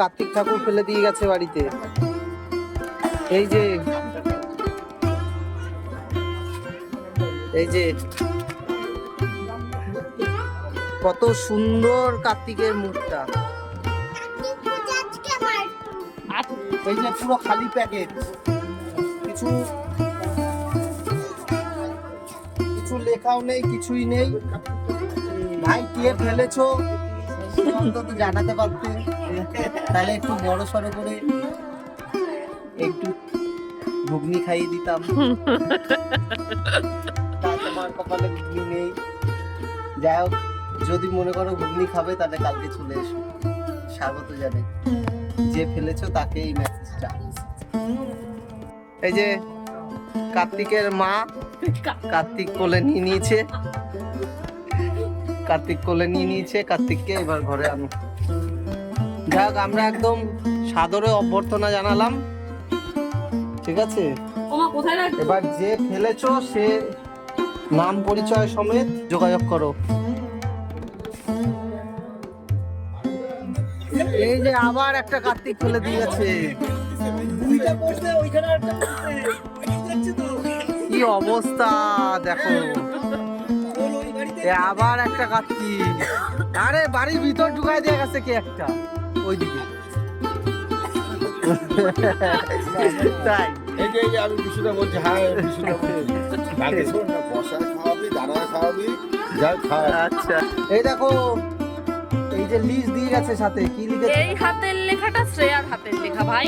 কার্তিক ঠাকুর ফেলে দিয়ে গেছে বাড়িতে। এই যে এই যে, কত সুন্দর কার্তিকের মুখটা। এই যে পুরো খালি প্যাকেট। কিছু কিছু লেখাও নেই, কিছুই নেই। ভাই, কে ফেলেছো? অন্তত জানাতে পারতে। তাহলে একটু বড় সড়ো করে একটু ঘুগনি খাইয়ে দিতাম। তোমার কপালে ঘুগনি নেই। যাই হোক, যদি মনে করো ঘুগনি খাবে, তাহলে কালকে চলে এসো। স্বাগত জানে যে ফেলেছো তাকে এই মেসেজটা এই যে কার্তিকের মা কার্তিক কোলে নিয়ে নিয়েছে। কার্তিক কোলে নিয়ে নিয়েছে। কার্তিককে এবার ঘরে আনো। যাক আমরা একদম সাদরে অভ্যর্থনা জানালাম। ঠিক আছে? ওমা কোথায় রাখছো? এবার যে ফেলেছো সে নাম পরিচয় সমেত যোগাযোগ করো। এই যে আবার একটা কার্তিক ফেলে দিয়েছে কি অবস্থা দেখো। আবার একটা কার্তিক। আরে বাড়ির ভিতর ঢুকাই দিয়ে গেছে কি একটা? ওইদিকে তাই এই যে আমি বিষয়টা বলছি হ্যাঁ এই বিষয়টা শোন না বসায় খাওয়াবি দাঁড়ায় খাওয়াবি যা খাওয়া আচ্ছা এই দেখো এই যে লিস্ট দিয়ে গেছে সাথে কি লিখেছে এই হাতের লেখাটা শ্রেয়ার হাতের লেখা ভাই